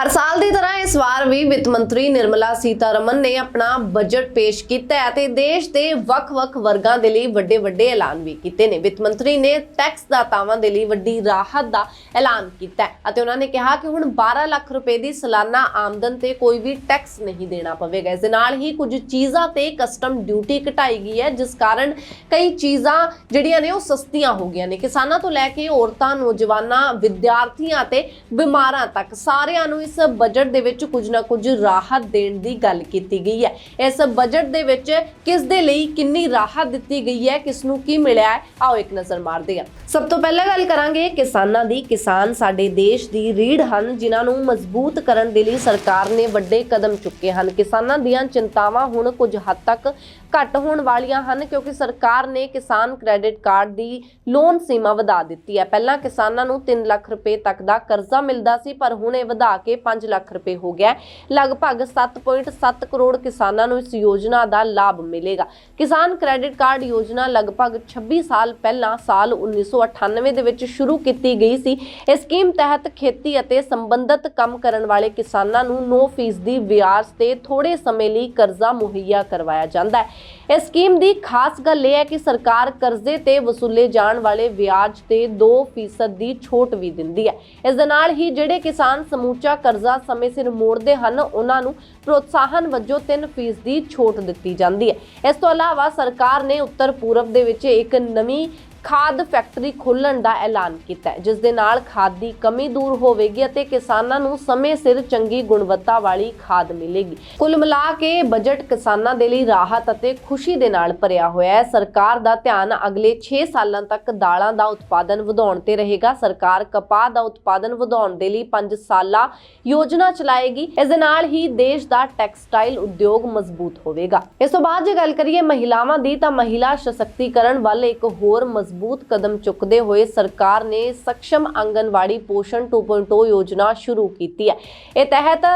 ਹਰ ਸਾਲ ਦੀ ਤਰ੍ਹਾਂ ਇਸ ਵਾਰ ਵੀ ਵਿੱਤ ਮੰਤਰੀ ਨਿਰਮਲਾ ਸੀਤਾਰਮਨ ਨੇ ਆਪਣਾ ਬਜਟ ਪੇਸ਼ ਕੀਤਾ ਹੈ ਤੇ ਦੇਸ਼ ਦੇ ਵੱਖ-ਵੱਖ ਵਰਗਾਂ ਦੇ ਲਈ ਵੱਡੇ-ਵੱਡੇ ਐਲਾਨ ਵੀ ਕੀਤੇ ਨੇ। ਵਿੱਤ ਮੰਤਰੀ ਨੇ ਟੈਕਸ ਦਾਤਾਵਾਂ ਦੇ ਲਈ ਵੱਡੀ ਰਾਹਤ ਦਾ ਐਲਾਨ ਕੀਤਾ ਹੈ ਅਤੇ ਉਹਨਾਂ ਨੇ ਕਿਹਾ ਕਿ ਹੁਣ 12 ਲੱਖ ਰੁਪਏ ਦੀ ਸਾਲਾਨਾ ਆਮਦਨ ਤੇ ਕੋਈ ਵੀ ਟੈਕਸ ਨਹੀਂ ਦੇਣਾ ਪਵੇਗਾ। ਇਸ ਦੇ ਨਾਲ ਹੀ ਕੁਝ ਚੀਜ਼ਾਂ ਤੇ ਕਸਟਮ ਡਿਊਟੀ ਘਟਾਈ ਗਈ ਹੈ, ਜਿਸ ਕਾਰਨ ਕਈ ਚੀਜ਼ਾਂ ਜਿਹੜੀਆਂ ਨੇ ਉਹ ਸਸਤੀਆਂ ਹੋ ਗਈਆਂ ਨੇ। ਕਿਸਾਨਾਂ ਤੋਂ ਲੈ ਕੇ ਔਰਤਾਂ, ਨੌਜਵਾਨਾਂ, ਵਿਦਿਆਰਥੀਆਂ ਤੇ ਬਿਮਾਰਾਂ ਤੱਕ ਸਾਰਿਆਂ ਨੂੰ ਇਸ ਬਜਟ ਦੇ ਵਿੱਚ ਕੁਝ ਨਾ ਕੁਝ ਰਾਹਤ ਦੇਣ ਦੀ ਗੱਲ ਕੀਤੀ ਗਈ ਹੈ। ਇਸ ਬਜਟ ਦੇ ਵਿੱਚ ਕਿਸ ਦੇ ਲਈ ਕਿੰਨੀ ਰਾਹਤ ਦਿੱਤੀ ਗਈ ਹੈ, ਕਿਸ ਨੂੰ ਕੀ ਮਿਲਿਆ ਹੈ, ਆਓ ਇੱਕ ਨਜ਼ਰ ਮਾਰਦੇ ਹਾਂ। ਸਭ ਤੋਂ ਪਹਿਲਾਂ ਗੱਲ ਕਰਾਂਗੇ ਕਿਸਾਨਾਂ ਦੀ। ਕਿਸਾਨ ਸਾਡੇ ਦੇਸ਼ ਦੀ ਰੀੜ ਹਨ, ਜਿਨ੍ਹਾਂ ਨੂੰ ਮਜ਼ਬੂਤ ਕਰਨ ਦੇ ਲਈ ਸਰਕਾਰ ਨੇ ਵੱਡੇ ਕਦਮ ਚੁੱਕੇ ਹਨ। ਕਿਸਾਨਾਂ ਦੀਆਂ ਚਿੰਤਾਵਾਂ ਹੁਣ ਕੁਝ ਹੱਦ ਤੱਕ ਘੱਟ ਹੋਣ ਵਾਲੀਆਂ ਹਨ, ਕਿਉਂਕਿ ਸਰਕਾਰ ਨੇ ਕਿਸਾਨ ਕ੍ਰੈਡਿਟ ਕਾਰਡ ਦੀ ਲੋਨ ਸੀਮਾ ਵਧਾ ਦਿੱਤੀ ਹੈ। ਪਹਿਲਾਂ ਕਿਸਾਨਾਂ ਨੂੰ 3 ਲੱਖ ਰੁਪਏ ਤੱਕ ਦਾ ਕਰਜ਼ਾ ਮਿਲਦਾ ਸੀ, ਪਰ ਹੁਣ ਇਹ ਵਧਾ ਕੇ 5 ਲੱਖ ਰੁਪਏ ਹੋ ਗਿਆ ਲਗਭਗ 7.7 ਕਰੋੜ ਕਿਸਾਨਾਂ ਨੂੰ ਇਸ ਯੋਜਨਾ ਦਾ ਲਾਭ ਮਿਲੇਗਾ। ਕਿਸਾਨ ਕ੍ਰੈਡਿਟ ਕਾਰਡ ਯੋਜਨਾ ਲਗਭਗ 26 ਸਾਲ ਪਹਿਲਾਂ ਸਾਲ 1998 ਦੇ ਵਿੱਚ ਸ਼ੁਰੂ ਕੀਤੀ ਗਈ ਸੀ। ਇਸ ਸਕੀਮ ਤਹਿਤ ਖੇਤੀ ਅਤੇ ਸੰਬੰਧਿਤ ਕੰਮ ਕਰਨ ਵਾਲੇ ਕਿਸਾਨਾਂ ਨੂੰ 9% ਦੀ ਵਿਆਜ ਤੇ ਥੋੜੇ ਸਮੇਂ ਲਈ ਕਰਜ਼ਾ ਮੁਹੱਈਆ ਕਰਵਾਇਆ ਜਾਂਦਾ ਹੈ। ਇਸ ਸਕੀਮ ਦੀ ਖਾਸ ਗੱਲ ਇਹ ਹੈ ਕਿ ਸਰਕਾਰ ਕਰਜ਼ੇ ਤੇ ਵਸੂਲੇ ਜਾਣ ਵਾਲੇ ਵਿਆਜ ਤੇ 2% ਦੀ ਛੋਟ ਵੀ ਦਿੰਦੀ ਹੈ। ਇਸ ਦੇ ਨਾਲ ਹੀ ਜਿਹੜੇ ਕਿਸਾਨ ਸਮੂਚਾ ਕਰਜ਼ਾ ਸਮੇਂ ਸਿਰ ਮੋੜਦੇ ਹਨ, ਉਹਨਾਂ ਨੂੰ ਪ੍ਰੋਤਸਾਹਨ ਵਜੋਂ 3% ਦੀ ਛੋਟ ਦਿੱਤੀ ਜਾਂਦੀ ਹੈ। ਇਸ ਤੋਂ ਇਲਾਵਾ ਸਰਕਾਰ ਨੇ ਉੱਤਰ ਪੂਰਬ ਦੇ ਵਿੱਚ ਇੱਕ ਨਵੀਂ ਖਾਦ ਫੈਕਟਰੀ ਖੋਲਣ ਦਾ ਐਲਾਨ ਕੀਤਾ ਹੈ, ਜਿਸ ਦੇ ਨਾਲ ਖਾਦ ਦੀ ਕਮੀ ਦੂਰ ਹੋਵੇਗੀ ਅਤੇ ਕਿਸਾਨਾਂ ਨੂੰ ਸਮੇਂ ਸਿਰ ਚੰਗੀ ਗੁਣਵੱਤਾ ਵਾਲੀ ਖਾਦ ਮਿਲੇਗੀ। ਕੁੱਲ ਮਿਲਾ ਕੇ ਬਜਟ ਕਿਸਾਨਾਂ ਦੇ ਲਈ ਰਾਹਤ ਅਤੇ ਖੁਸ਼ੀ ਦੇ ਨਾਲ ਭਰਿਆ ਹੋਇਆ ਹੈ। ਸਰਕਾਰ ਦਾ ਧਿਆਨ ਅਗਲੇ 6 ਸਾਲਾਂ ਤੱਕ ਦਾਲਾਂ ਦਾ ਉਤਪਾਦਨ ਵਧਾਉਣ ਤੇ ਰਹੇਗਾ। ਸਰਕਾਰ ਕਪਾਹ ਦਾ ਉਤਪਾਦਨ ਵਧਾਉਣ ਦੇ ਲਈ 5 ਸਾਲਾ ਯੋਜਨਾ ਚਲਾਏਗੀ। ਇਸ ਦੇ ਨਾਲ ਹੀ ਦੇਸ਼ ਦਾ ਟੈਕਸਟਾਈਲ ਉਦਯੋਗ ਮਜ਼ਬੂਤ ਹੋਵੇਗਾ। ਇਸ ਤੋਂ ਬਾਅਦ ਜੇ ਗੱਲ ਕਰੀਏ ਮਹਿਲਾਵਾਂ ਦੀ, ਤਾਂ ਮਹਿਲਾ ਸਸ਼ਕਤੀਕਰਨ ਵੱਲ ਇੱਕ ਹੋਰ ਮਜ਼ਬੂਤ ਕਦਮ ਚੁੱਕਦੇ ਹੋਏ ਸਰਕਾਰ ਨੇ ਸક્ષਮ ਆਂਗਨਵਾੜੀ ਪੋਸ਼ਣ 2.0 ਯੋਜਨਾ ਸ਼ੁਰੂ ਕੀਤੀ ਹੈ। ਇਹ ਤਹਿਤ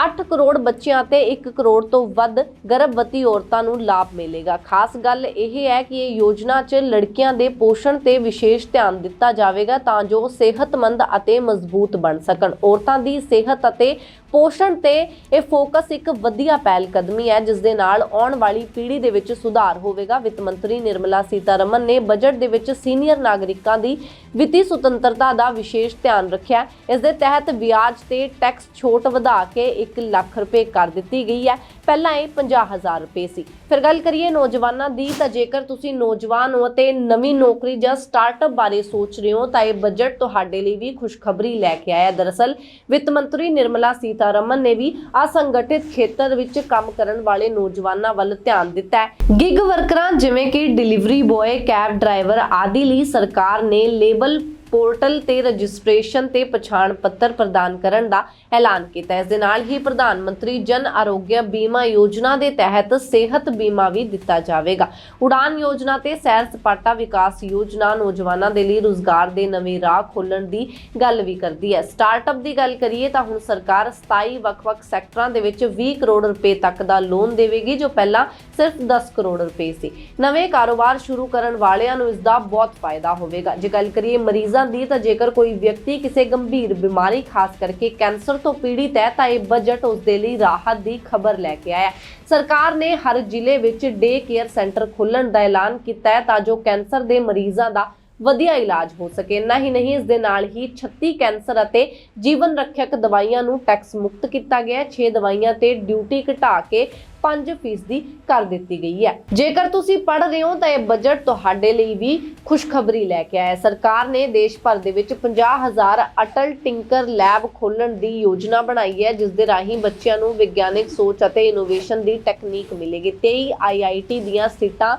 8 ਕਰੋੜ ਬੱਚਿਆਂ ਤੇ 1 ਕਰੋੜ ਤੋਂ ਵੱਧ ਗਰਭਵਤੀ ਔਰਤਾਂ ਨੂੰ ਲਾਭ ਮਿਲੇਗਾ। ਖਾਸ ਗੱਲ ਇਹ ਹੈ ਕਿ ਇਹ ਯੋਜਨਾ 'ਚ ਲੜਕੀਆਂ ਦੇ ਪੋਸ਼ਣ ਤੇ ਵਿਸ਼ੇਸ਼ ਧਿਆਨ ਦਿੱਤਾ ਜਾਵੇਗਾ ਤਾਂ ਜੋ ਸਿਹਤਮੰਦ ਅਤੇ ਮਜ਼ਬੂਤ ਬਣ ਸਕਣ। ਔਰਤਾਂ ਦੀ ਸਿਹਤ ਅਤੇ ਪੋਸ਼ਣ ਤੇ ਇਹ ਫੋਕਸ ਇੱਕ ਵਧੀਆ ਪਹਿਲ ਕਦਮੀ ਹੈ, ਜਿਸ ਦੇ ਨਾਲ ਆਉਣ ਵਾਲੀ ਪੀੜ੍ਹੀ ਦੇ ਵਿੱਚ ਸੁਧਾਰ ਹੋਵੇਗਾ। ਵਿੱਤ ਮੰਤਰੀ ਨਿਰਮਲਾ ਸੀਤਾਰਮਨ ਨੇ ਬਜਟ ਦੇ ਵਿੱਚ ਸੀਨੀਅਰ ਨਾਗਰਿਕਾਂ ਦੀ ਵਿੱਤੀ ਸੁਤੰਤਰਤਾ ਦਾ ਵਿਸ਼ੇਸ਼ ਧਿਆਨ ਰੱਖਿਆ। ਇਸ ਦੇ ਤਹਿਤ ਵਿਆਜ ਤੇ ਟੈਕਸ ਛੋਟ ਵਧਾ ਕੇ 1 ਲੱਖ ਰੁਪਏ ਕਰ ਦਿੱਤੀ ਗਈ ਹੈ। ਪਹਿਲਾਂ ਇਹ 50000 ਰੁਪਏ ਸੀ। ਫਿਰ ਗੱਲ ਕਰੀਏ ਨੌਜਵਾਨਾਂ ਦੀ, ਤਾਂ ਜੇਕਰ ਤੁਸੀਂ ਨੌਜਵਾਨ ਹੋ ਅਤੇ ਨਵੀਂ ਨੌਕਰੀ ਜਾਂ ਸਟਾਰਟਅਪ ਬਾਰੇ ਸੋਚ ਰਹੇ ਹੋ, ਤਾਂ ਇਹ ਬਜਟ ਤੁਹਾਡੇ ਲਈ ਵੀ ਖੁਸ਼ਖਬਰੀ ਲੈ ਕੇ ਆਇਆ ਦਰਅਸਲ, ਵਿੱਤ ਮੰਤਰੀ ਨਿਰਮਲਾ ਸੀਤਾ ਸੀਤਾਰਮਨ ਨੇ ਵੀ ਅਸੰਗਠਿਤ ਖੇਤਰ ਵਿੱਚ ਕੰਮ ਕਰਨ ਵਾਲੇ ਨੌਜਵਾਨਾਂ ਵੱਲ ਧਿਆਨ ਦਿੱਤਾ ਹੈ। ਗਿਗ ਵਰਕਰਾਂ ਜਿਵੇਂ ਕਿ ਡਿਲੀਵਰੀ ਬੋਏ ਕੈਬ ਡਰਾਈਵਰ ਆਦਿ ਲਈ ਸਰਕਾਰ ਨੇ ਲੇਬਲ ਪੋਰਟਲ ਤੇ ਰਜਿਸਟ੍ਰੇਸ਼ਨ ਤੇ ਪਛਾਣ ਪੱਤਰ ਪ੍ਰਦਾਨ ਕਰਨ ਦਾ ਐਲਾਨ ਕੀਤਾ ਇਸ ਦੇ ਨਾਲ ਹੀ ਪ੍ਰਧਾਨ ਮੰਤਰੀ ਜਨ ਆਰੋਗਯ ਬੀਮਾ ਯੋਜਨਾ ਦੇ ਤਹਿਤ ਸਿਹਤ ਬੀਮਾ ਵੀ ਦਿੱਤਾ ਜਾਵੇਗਾ। ਉਡਾਨ ਯੋਜਨਾ ਤੇ ਸੈਰ ਸਪਾਟਾ ਵਿਕਾਸ ਯੋਜਨਾ ਨੌਜਵਾਨਾਂ ਦੇ ਲਈ ਰੁਜ਼ਗਾਰ ਦੇ ਨਵੇਂ ਰਾਹ ਖੋਲਣ ਦੀ ਗੱਲ ਵੀ ਕਰਦੀ ਹੈ। ਸਟਾਰਟਅਪ ਦੀ ਗੱਲ ਕਰੀਏ ਤਾਂ ਹੁਣ ਸਰਕਾਰ 27 ਵੱਖ-ਵੱਖ ਸੈਕਟਰਾਂ ਦੇ ਵਿੱਚ 20 ਕਰੋੜ ਰੁਪਏ ਤੱਕ ਦਾ ਲੋਨ ਦੇਵੇਗੀ, ਜੋ ਪਹਿਲਾਂ ਸਿਰਫ 10 ਕਰੋੜ ਰੁਪਏ ਸੀ। ਨਵੇਂ ਕਾਰੋਬਾਰ ਸ਼ੁਰੂ ਕਰਨ ਵਾਲਿਆਂ ਨੂੰ ਇਸ ਦਾ ਬਹੁਤ ਫਾਇਦਾ ਹੋਵੇਗਾ। ਜੇ ਗੱਲ ਕਰੀਏ ਮਰੀਜ਼ਾਂ ਦੀ ਤਾਂ ਜੇਕਰ ਕੋਈ ਵਿਅਕਤੀ ਕਿਸੇ ਗੰਭੀਰ ਬਿਮਾਰੀ, ਖਾਸ ਕਰਕੇ ਕੈਂਸਰ ਤੋਂ ਪੀੜਿਤ ਹੈ, ਤਾਂ ਇਹ ਬਜਟ ਉਸ ਦੇ ਲਈ ਰਾਹਤ ਦੀ ਖਬਰ ਲੈ ਕੇ ਆਇਆ ਸਰਕਾਰ ਨੇ ਹਰ ਜ਼ਿਲ੍ਹੇ ਵਿੱਚ ਡੇ ਕੇਅਰ ਸੈਂਟਰ ਖੋਲਣ ਦਾ ਐਲਾਨ ਕੀਤਾ ਹੈ ਤਾਂ ਜੋ ਕੈਂਸਰ ਦੇ ਮਰੀਜ਼ਾਂ ਦਾ ਵਧੀਆ ਇਲਾਜ ਹੋ ਸਕੇ। ਨਾ ਹੀ ਨਹੀਂ, ਇਸ ਦੇ ਨਾਲ ਹੀ 36 ਕੈਂਸਰ ਅਤੇ ਜੀਵਨ ਰੱਖਿਅਕ ਦਵਾਈਆਂ ਨੂੰ ਟੈਕਸ ਮੁਕਤ ਕੀਤਾ ਗਿਆ ਹੈ। 6 ਦਵਾਈਆਂ ਤੇ ਡਿਊਟੀ ਘਟਾ ਕੇ 5% ਦੀ ਕਰ ਦਿੱਤੀ ਗਈ ਹੈ। ਜੇਕਰ ਤੁਸੀਂ ਪੜ੍ਹ ਰਹੇ ਹੋ, ਤਾਂ ਇਹ ਬਜਟ ਤੁਹਾਡੇ ਲਈ ਵੀ ਖੁਸ਼ਖਬਰੀ ਲੈ ਕੇ ਆਇਆ ਹੈ। ਸਰਕਾਰ ਨੇ ਦੇਸ਼ ਭਰ ਦੇ ਵਿੱਚ 50000 ਅਟਲ ਟਿੰਕਰ ਲੈਬ ਖੋਲਣ ਦੀ ਯੋਜਨਾ ਬਣਾਈ ਹੈ, ਜਿਸ ਦੇ ਰਾਹੀਂ ਬੱਚਿਆਂ ਨੂੰ ਵਿਗਿਆਨਿਕ ਸੋਚ ਅਤੇ ਇਨੋਵੇਸ਼ਨ ਦੀ ਟੈਕਨੀਕ ਮਿਲੇਗੀ। 23 ਆਈਆਈਟੀ ਦੀਆਂ ਸੀਟਾਂ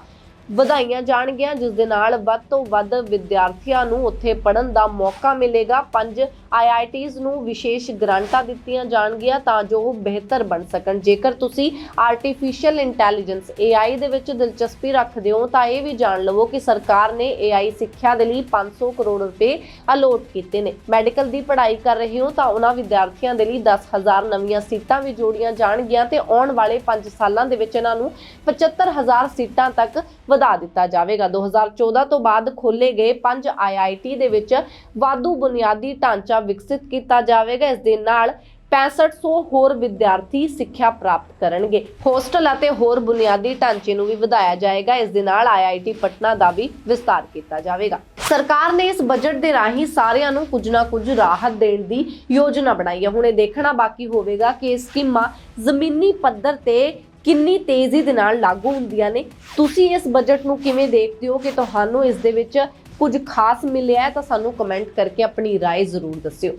ਵਧਾਈਆਂ ਜਾਣਗੀਆਂ, ਜਿਸ ਦੇ ਨਾਲ ਵੱਧ ਤੋਂ ਵੱਧ ਵਿਦਿਆਰਥੀਆਂ ਨੂੰ ਉੱਥੇ ਪੜ੍ਹਨ ਦਾ ਮੌਕਾ ਮਿਲੇਗਾ। ਪੰਜ ਆਈਆਈਟੀਜ਼ ਨੂੰ ਵਿਸ਼ੇਸ਼ ਗ੍ਰਾਂਟਾਂ ਦਿੱਤੀਆਂ ਜਾਣਗੀਆਂ ਤਾਂ ਜੋ ਉਹ ਬਿਹਤਰ ਬਣ ਸਕਣ। ਜੇਕਰ ਤੁਸੀਂ ਆਰਟੀਫੀਸ਼ੀਅਲ ਇੰਟੈਲੀਜੈਂਸ AI ਦੇ ਵਿੱਚ ਦਿਲਚਸਪੀ ਰੱਖਦੇ ਹੋ, ਤਾਂ ਇਹ ਵੀ ਜਾਣ ਲਵੋ ਕਿ ਸਰਕਾਰ ਨੇ AI ਸਿੱਖਿਆ ਦੇ ਲਈ 500 ਕਰੋੜ ਰੁਪਏ ਅਲੋਟ ਕੀਤੇ ਨੇ। ਮੈਡੀਕਲ ਦੀ ਪੜ੍ਹਾਈ ਕਰ ਰਹੇ ਹੋ ਤਾਂ ਉਹਨਾਂ ਵਿਦਿਆਰਥੀਆਂ ਦੇ ਲਈ 10000 ਨਵੀਆਂ ਸੀਟਾਂ ਵੀ ਜੋੜੀਆਂ ਜਾਣਗੀਆਂ ਤੇ ਆਉਣ ਵਾਲੇ 5 ਸਾਲਾਂ ਦੇ ਵਿੱਚ ਇਹਨਾਂ ਨੂੰ 75000 ਸੀਟਾਂ ਤੱਕ ਵਧਾ ਦਿੱਤਾ ਜਾਵੇਗਾ। 2014 ਤੋਂ ਬਾਅਦ ਖੋਲੇ ਗਏ 5 IIT ਦੇ ਵਿੱਚ ਵਾਧੂ ਬੁਨਿਆਦੀ ਢਾਂਚਾ ਵਿਕਸਿਤ ਕੀਤਾ ਜਾਵੇਗਾ। ਇਸ ਦੇ ਨਾਲ 6500 ਹੋਰ ਵਿਦਿਆਰਥੀ ਸਿੱਖਿਆ ਪ੍ਰਾਪਤ ਕਰਨਗੇ। ਹੋਸਟਲ ਅਤੇ ਹੋਰ ਬੁਨਿਆਦੀ ਢਾਂਚੇ ਨੂੰ ਵੀ ਵਧਾਇਆ ਜਾਏਗਾ। ਇਸ ਦੇ ਨਾਲ ਆਈਆਈਟੀ ਪਟਨਾ ਦਾ ਵੀ ਵਿਸਤਾਰ ਕੀਤਾ ਜਾਵੇਗਾ। ਸਰਕਾਰ ਨੇ ਇਸ ਬਜਟ ਦੇ ਰਾਹੀਂ ਸਾਰਿਆਂ ਨੂੰ ਕੁਝ ਨਾ ਕੁਝ ਰਾਹਤ ਦੇਣ ਦੀ ਯੋਜਨਾ ਬਣਾਈ ਹੈ। ਹੁਣ ਇਹ ਦੇਖਣਾ ਬਾਕੀ ਹੋਵੇਗਾ ਕਿ ਇਹ ਸਕੀਮਾਂ ਜ਼ਮੀਨੀ ਪੱਧਰ ਤੇ ਕਿੰਨੀ ਤੇਜ਼ੀ ਦੇ ਨਾਲ ਲਾਗੂ ਹੁੰਦੀਆਂ ਨੇ ਤੁਸੀਂ ਇਸ ਬਜਟ ਨੂੰ ਕਿਵੇਂ ਦੇਖਦੇ ਹੋ ਕਿ ਤੁਹਾਨੂੰ ਇਸ ਦੇ ਵਿੱਚ ਕੁਝ ਖਾਸ ਮਿਲਿਆ ਹੈ ਤਾਂ ਸਾਨੂੰ ਕਮੈਂਟ ਕਰਕੇ ਆਪਣੀ رائے ਜ਼ਰੂਰ ਦੱਸਿਓ